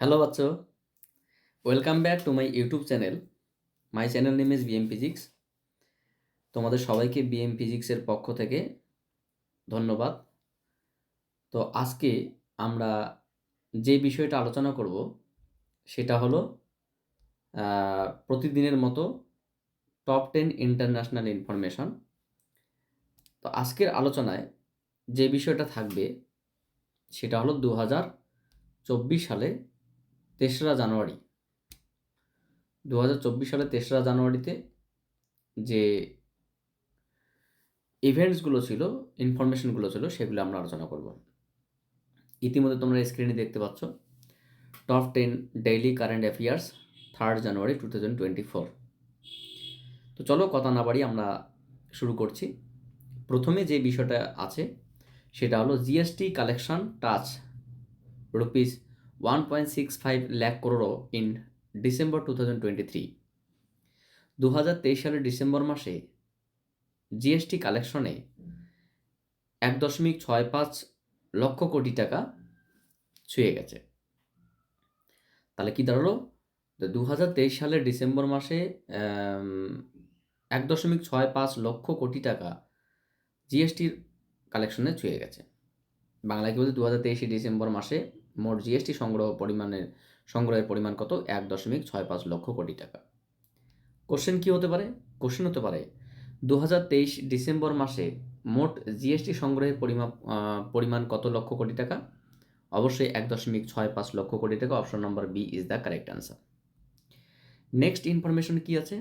Hello বাচ্চা। Welcome back to my YouTube channel my channel name is BM physics তোমাদের সবাইকে BM ফিজিক্সের পক্ষ থেকে ধন্যবাদ। তো আজকে আমরা যে বিষয়টা আলোচনা করব, সেটা হলো প্রতিদিনের মতো টপ টেন ইন্টারন্যাশনাল ইনফরমেশন তো আজকের আলোচনায় যে বিষয়টা থাকবে, সেটা হলো দু হাজার চব্বিশ সালে তেসরা জানুয়ারি। দু হাজার চব্বিশ সালে তেসরা জানুয়ারিতে যে ইভেন্টসগুলো ছিল ইনফরমেশনগুলো ছিল, সেগুলো আমরা আলোচনা করব। ইতিমধ্যে তোমরা স্ক্রিনে দেখতে পাচ্ছ top ten daily current affairs third January two thousand twenty four তো চলো কথা না বাড়ি আমরা শুরু করছি। প্রথমে যে বিষয়টা আছে, সেটা হলো GST collection touch rupees one point six five lakh crore in December two thousand twenty three দু হাজার তেইশ সালের ডিসেম্বর মাসে জিএসটি কালেকশনে এক দশমিক ছয় পাঁচ লক্ষ কোটি টাকা ছুঁয়ে গেছে। তাহলে কি দাঁড়াল? দু হাজার তেইশ সালের ডিসেম্বর মাসে এক দশমিক ছয় পাঁচ লক্ষ কোটি টাকা জিএসটির কালেকশনে ছুঁয়ে গেছে। বাংলায় কি বলতে দু হাজার তেইশে ডিসেম্বর মাসে মোট জিএসটি সংগ্রহ পরিমাণের, সংগ্রহের পরিমাণ কত? এক দশমিক ছয় পাঁচ লক্ষ কোটি টাকা। কোশ্চেন কি হতে পারে? কোশ্চেন হতে পারে দু হাজার তেইশ ডিসেম্বর মাসে মোট জিএসটি সংগ্রহের পরিমাপ পরিমাণ কত লক্ষ কোটি টাকা? অবশ্যই এক দশমিক ছয় পাঁচ লক্ষ কোটি টাকা। Option number B is the correct answer next information কি আছে?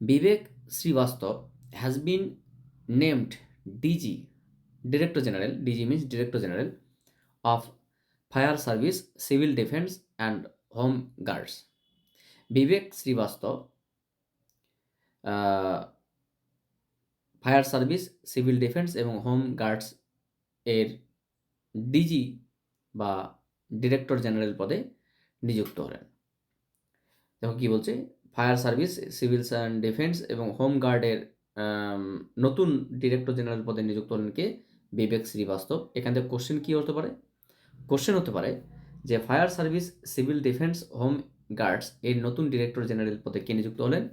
Vivek Srivastava has been named DG director general DG means director general of fire service civil defence and home guards Vivek Srivastava fire service civil defence এবং home guards এর DG বা director general পদে নিযুক্ত হলেন। দেখো কী বলছে? Fire service civil defence এবং হোম গার্ডের নতুন ডিরেক্টর জেনারেল পদে নিযুক্ত হলেন কে? বিবেক শ্রীবাস্তব এখান থেকে কোশ্চেন কী হতে পারে? কোশ্চেন হতে পারে যে fire service civil defence home guards এর নতুন ডিরেক্টর জেনারেল পদে কে নিযুক্ত হলেন?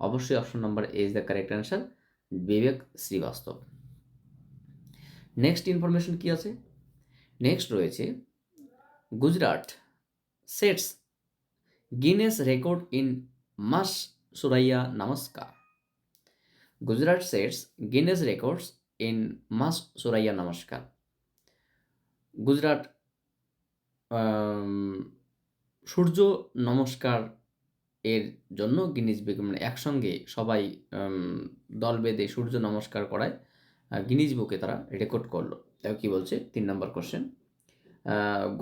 অবশ্যই option number A is the correct answer Vivek Srivastava next information কি আছে? নেক্সট রয়েছে Gujarat sets Guinness record in mass Surya Namaskar Gujarat sets Guinness records in mass Surya Namaskar Gujarat Surya নমস্কার এর জন্য গিনিস বুক মানে একসঙ্গে সবাই দল বেঁধে সূর্য নমস্কার করায় গিনিস বুকে তারা রেকর্ড করল। দেখো কি বলছে? তিন নম্বর কোশ্চেন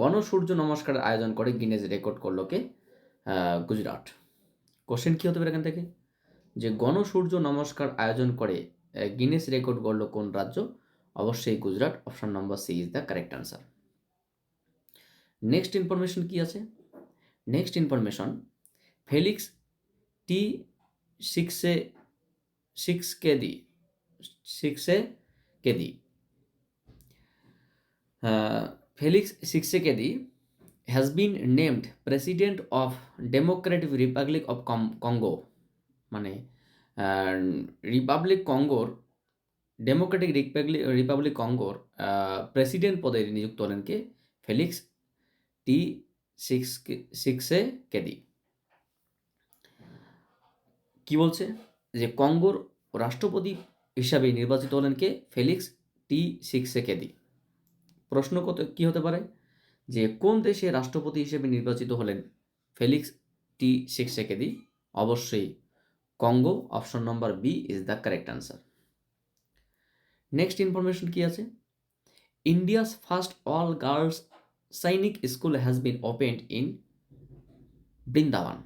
গণ সূর্য নমস্কার আয়োজন করে গিনেস রেকর্ড করল কে? গুজরাট। কোশ্চেন কী হতে পারে এখান থেকে? যে গণ সূর্য নমস্কার আয়োজন করে গিনেস রেকর্ড করল কোন রাজ্য? অবশ্যই Gujarat. Option number C is the correct answer next information কি আছে? নেক্সট ইনফরমেশন ফেলিক্স টি সিক্সে six কেদি Tshisekedi Felix Tshisekedi has been named president of Democratic Republic of Congo মানে রিপাবলিক কঙ্গোর ডেমোক্রেটিক রিপাবলিক রিপাবলিক কঙ্গোর প্রেসিডেন্ট পদে নিযুক্ত হলেন কে? Felix টি six সিক্সে কেদি কি বলছে? যে কঙ্গোর রাষ্ট্রপতি হিসাবে নির্বাচিত হলেন কে? ফেলিক্স টি সিক্সে কেদি প্রশ্ন কত, কি হতে পারে? যে কোন দেশে রাষ্ট্রপতি হিসেবে নির্বাচিত হলেন ফেলিক্স টি সিক্সে কেদি অবশ্যই Congo, option number B is the correct answer next information কি আছে? India's first all girls Sainik school has been opened in Vrindavan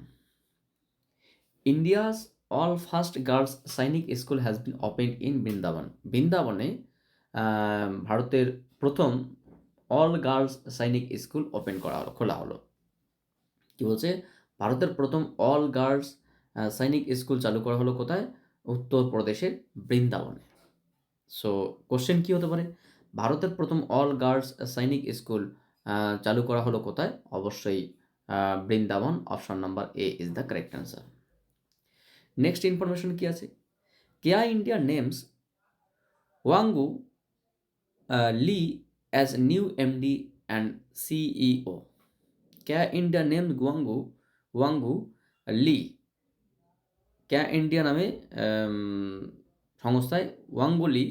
India's all first girls Sainik school has been opened in Vrindavan বৃন্দাবনে আহ, ভারতের প্রথম all girls Sainik school open করা হলো খোলা হলো। কি বলছে? ভারতের প্রথম অল গার্লস সৈনিক স্কুল চালু করা হলো কোথায়? উত্তরপ্রদেশের বৃন্দাবনে। সো কোশ্চেন কি হতে পারে? ভারতের প্রথম অল গার্লস সৈনিক স্কুল চালু করা হলো কোথায়? অবশ্যই Vrindavan option number A is the correct answer next information কি আছে? Kia India names Gwanggu Lee as new MD and CEO Kia India names Gwanggu Gwanggu Lee Kia India নামে সংস্থায় ওয়াঙ্গলি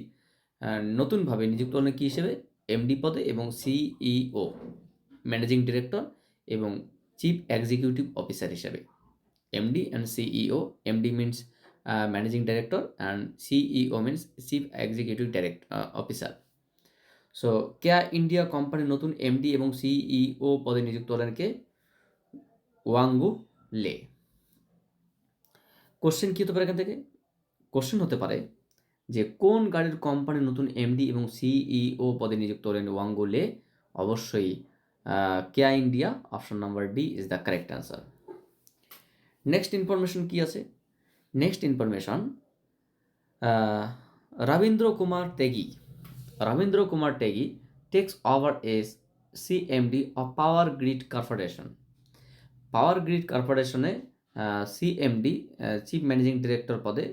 আহ, নতুনভাবে নিযুক্ত হলেন কী হিসেবে? এমডি পদে এবং সিইও ম্যানেজিং ডিরেক্টর এবং চিফ এক্সিকিউটিভ অফিসার হিসেবে। MD and CEO MD means managing director and CEO means chief executive direct officer so Kia India কোম্পানির নতুন এমডি এবং সিইও পদে নিযুক্ত হলেন কে ওয়াঙ্গু লে কোশ্চেন কী হতে পারে এখান থেকে কোশ্চেন হতে পারে যে কোন গাড়ির কোম্পানির নতুন এমডি এবং সিইও পদে নিযুক্ত হলেন ওয়াঙ্গোলে? অবশ্যই কেয়া India option number D is the correct answer next information কি আছে? Next information Ravindra Kumar Tyagi Ravindra Kumar Tyagi takes over as CMD of power grid corporation power grid কর্পোরেশনে CMD chief managing director পদে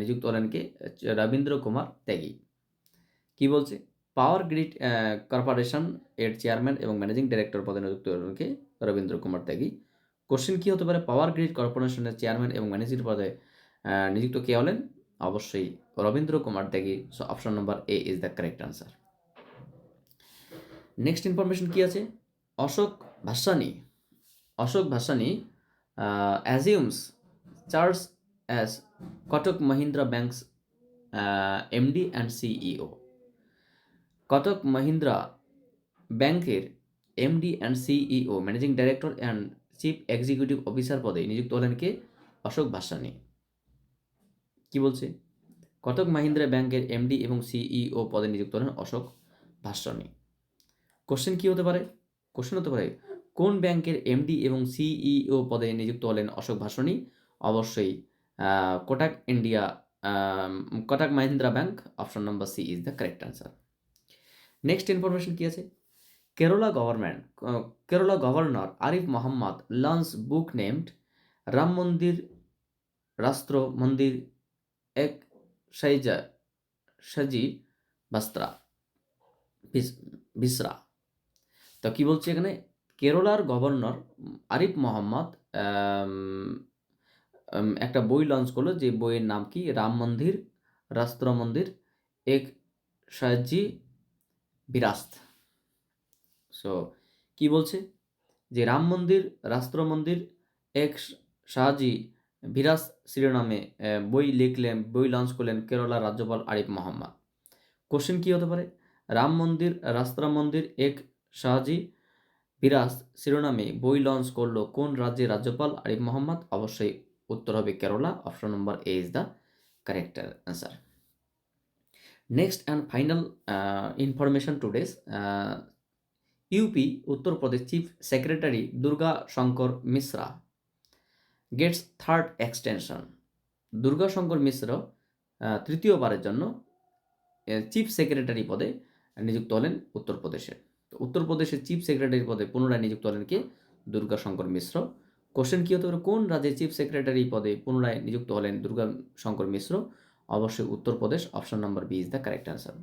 নিযুক্ত হলেন কে? রবীন্দ্র কুমার ত্যাগী কি বলছে? Power grid corporation এর chairman এবং ম্যানেজিং ডিরেক্টর পদে নিযুক্ত হলেন কে? রবীন্দ্র কুমার ত্যাগী কোশ্চেন কি হতে পারে? পাওয়ার গ্রিড কর্পোরেশনের চেয়ারম্যান এবং ম্যানেজিং পদে নিযুক্ত কে হলেন? অবশ্যই Ravindra Kumar Tyagi so option number A is the correct answer next information কি আছে? Ashok Vaswani. Ashok Vaswani Charles as Kotak Mahindra Bank's uh, MD and CEO. Kotak Mahindra ব্যাংকের MD and CEO managing director and chief executive officer পদে নিযুক্ত হলেন কে? অশোক ভাসানি। কি বলছে? কটক মাহিন্দ্রা ব্যাংকের MD এবং সিইও পদে নিযুক্ত হলেন অশোক ভাসানি। কোশ্চেন কি হতে পারে? কোশ্চেন হতে পারে কোন ব্যাংকের এমডি এবং সিইও পদে নিযুক্ত হলেন অশোক ভাসনি? অবশ্যই Kotak India Kotak Mahindra bank option number C is the correct answer next information কি আছে? Kerala government Kerala governor Arif Mohammad launch book named Ram Mandir Rashtra Mandir এক সাইজা সাজি বাস্ত্রা বিস- বিসরা তো কি বলছে এখানে? কেরলার গভর্নর আরিফ মোহাম্মদ একটা বই লঞ্চ করল যে বইয়ের নাম কি? রাম মন্দির রাস্ত্র মন্দির, এক সাজি বিরাস্ত। সো কি বলছে? যে রাম মন্দির রাস্ত্র মন্দির, এক শাহজি বিরাস শিরোনামে বই লিখলেন, বই লঞ্চ করলেন কেরলার রাজ্যপাল আরিফ মোহাম্মদ। কোশ্চেন কি হতে পারে? রাম মন্দির রাস্ত্রা মন্দির, এক শাহজি বিরাজ শিরোনামে বই লঞ্চ করল কোন রাজ্যের রাজ্যপাল? আরিফ মোহাম্মদ। অবশ্যই উত্তর হবে Kerala. Option number A is the correct answer next and final information today's UP Uttar Pradesh chief secretary Durga Shankar Mishra gets third extension Durga Shankar Mishra তৃতীয়বারের জন্য চিফ সেক্রেটারি পদে নিযুক্ত হলেন উত্তরপ্রদেশের তো উত্তরপ্রদেশের চিফ সেক্রেটারি পদে পুনরায় নিযুক্ত হলেন কে? দুর্গাশঙ্কর মিশ্র। কোশ্চেন কী হতে পারে? কোন রাজ্যের চিফ সেক্রেটারি পদে পুনরায় নিযুক্ত হলেন দুর্গা শঙ্কর মিশ্র? অবশ্যই Uttar Pradesh, option number B is the correct answer.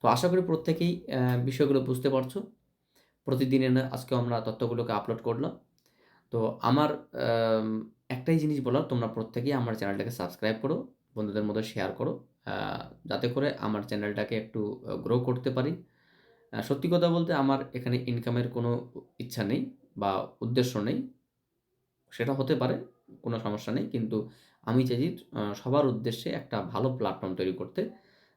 তো আশা করি প্রত্যেকেই বিষয়গুলো বুঝতে পারছ। প্রতিদিনের আজকে আমরা তথ্যগুলোকে আপলোড করলাম। তো আমার একটাই জিনিস বলার, তোমরা প্রত্যেকেই আমার চ্যানেলটাকে সাবস্ক্রাইব করো, বন্ধুদের মধ্যে শেয়ার করো। যাতে করে আমার চ্যানেলটাকে একটু গ্রো করতে পারি। সত্যি কথা বলতে আমার এখানে ইনকামের কোনো ইচ্ছা নেই বা উদ্দেশ্য নেই। সেটা হতে পারে, কোনো সমস্যা নেই। কিন্তু আমি চাইছি সবার উদ্দেশ্যে একটা ভালো প্ল্যাটফর্ম তৈরি করতে,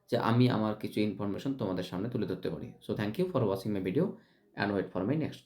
যে আমি আমার কিছু ইনফরমেশন তোমাদের সামনে তুলে ধরতে পারি। So thank you for watching my video and wait for my next